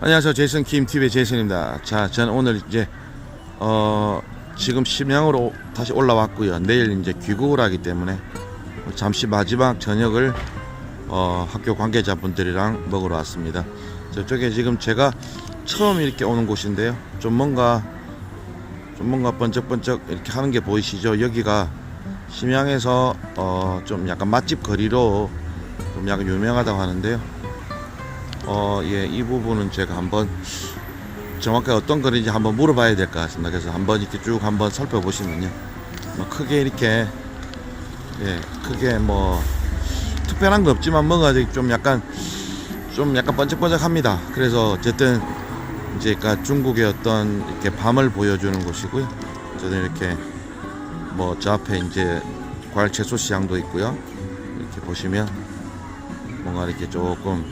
안녕하세요. 제이슨 킴 TV의 제이슨입니다. 자, 저는 오늘 이제 어 지금 심양으로 다시 올라왔고요. 내일 이제 귀국을 하기 때문에 잠시 마지막 저녁을 어 학교 관계자분들이랑 먹으러 왔습니다. 저쪽에 지금 제가 처음 이렇게 오는 곳인데요. 좀 뭔가 좀 뭔가 번쩍번쩍 이렇게 하는 게 보이시죠? 여기가 심양에서 어 좀 약간 맛집 거리로 좀 약간 유명하다고 하는데요. 어, 예, 이 부분은 제가 한번 정확하게 어떤 거리인지 한번 물어봐야 될 것 같습니다. 그래서 한번 이렇게 쭉 한번 살펴보시면요. 뭐 크게 이렇게, 예, 크게 뭐, 특별한 거 없지만 뭔가 좀 약간, 좀 약간 번쩍번쩍 합니다. 그래서 어쨌든 이제 그러니까 중국의 어떤 이렇게 밤을 보여주는 곳이고요. 저는 이렇게 뭐 저 앞에 이제 과일 채소 시장도 있고요. 이렇게 보시면 뭔가 이렇게 조금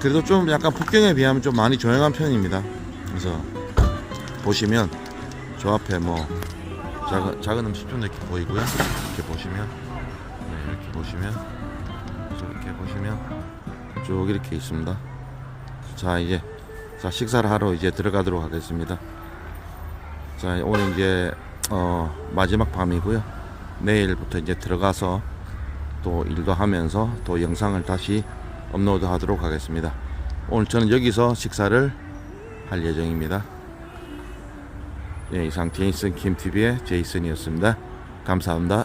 그래도 좀 약간 북경에 비하면 좀 많이 조용한 편입니다. 그래서 보시면 저 앞에 뭐 작은, 작은 음식점도 이렇게 보이고요. 이렇게 보시면 네, 이렇게 보시면 이렇게 보시면 쭉 이렇게 있습니다. 자 이제 자 식사를 하러 이제 들어가도록 하겠습니다. 자 오늘 이제 어, 마지막 밤이고요. 내일부터 이제 들어가서 또 일도 하면서 또 영상을 다시 업로드 하도록 하겠습니다. 오늘 저는 여기서 식사를 할 예정입니다. 예, 이상 제이슨 킴TV의 제이슨이었습니다. 감사합니다.